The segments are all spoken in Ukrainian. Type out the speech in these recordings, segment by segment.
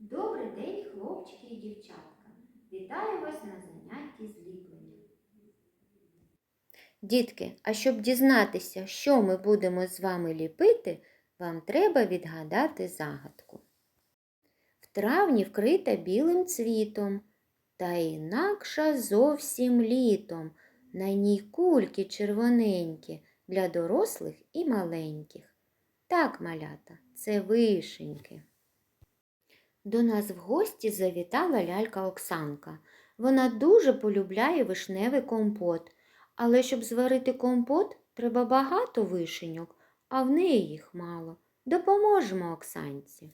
Добрий день, хлопчики і дівчатка. Вітаю вас на занятті зліплення. Дітки, а щоб дізнатися, що ми будемо з вами ліпити, вам треба відгадати загадку. В травні вкрита білим цвітом, та інакша зовсім літом. На ній кульки червоненькі для дорослих і маленьких. Так, малята, це вишеньки. До нас в гості завітала лялька Оксанка. Вона дуже полюбляє вишневий компот. Але щоб зварити компот, треба багато вишеньок, а в неї їх мало. Допоможемо Оксанці.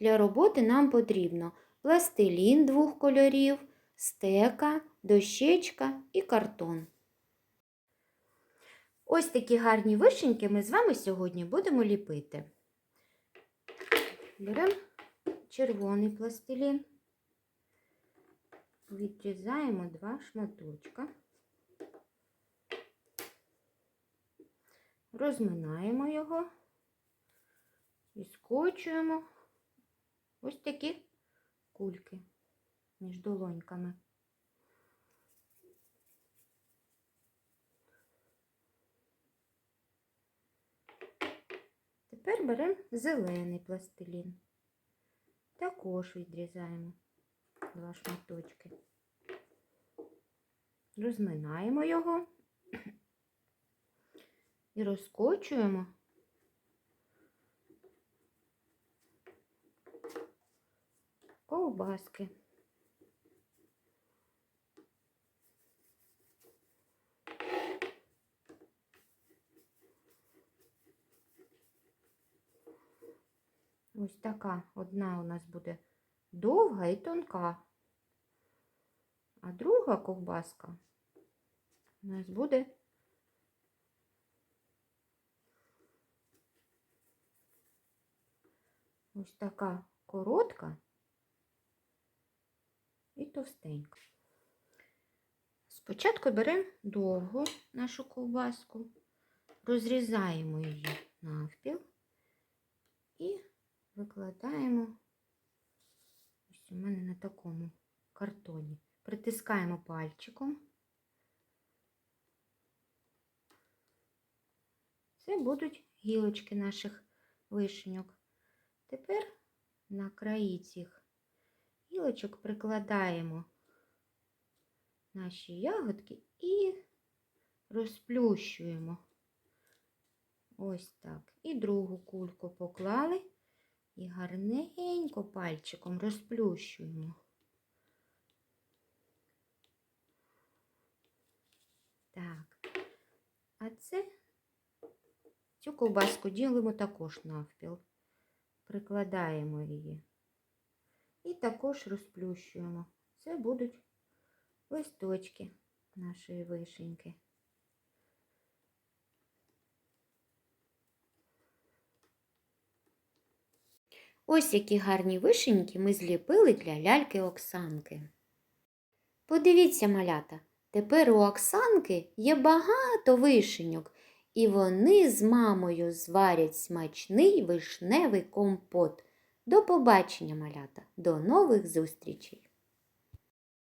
Для роботи нам потрібно пластилін двох кольорів, стека, дощечка і картон. Ось такі гарні вишеньки ми з вами сьогодні будемо ліпити. Беремо червоний пластилін, відрізаємо два шматочка, розминаємо його і скочуємо ось такі кульки між долоньками. Тепер беремо зелений пластилін. Також відрізаємо два шматочки. Розминаємо його і розкочуємо ковбаски. Ось така одна у нас буде довга і тонка, а друга ковбаска у нас буде ось така коротка і товстенька. Спочатку беремо довгу нашу ковбаску, розрізаємо її навпіл і викладаємо ось у мене на такому картоні. Притискаємо пальчиком. Це будуть гілочки наших вишеньок. Тепер на краї цих гілочок прикладаємо наші ягодки і розплющуємо. Ось так. І другу кульку поклали і гарненько пальчиком розплющуємо. Так, а це цю ковбаску ділимо також навпіл. Прикладаємо її і також розплющуємо. Це будуть листочки нашої вишеньки. Ось які гарні вишеньки ми зліпили для ляльки Оксанки. Подивіться, малята, тепер у Оксанки є багато вишеньок, і вони з мамою зварять смачний вишневий компот. До побачення, малята, до нових зустрічей!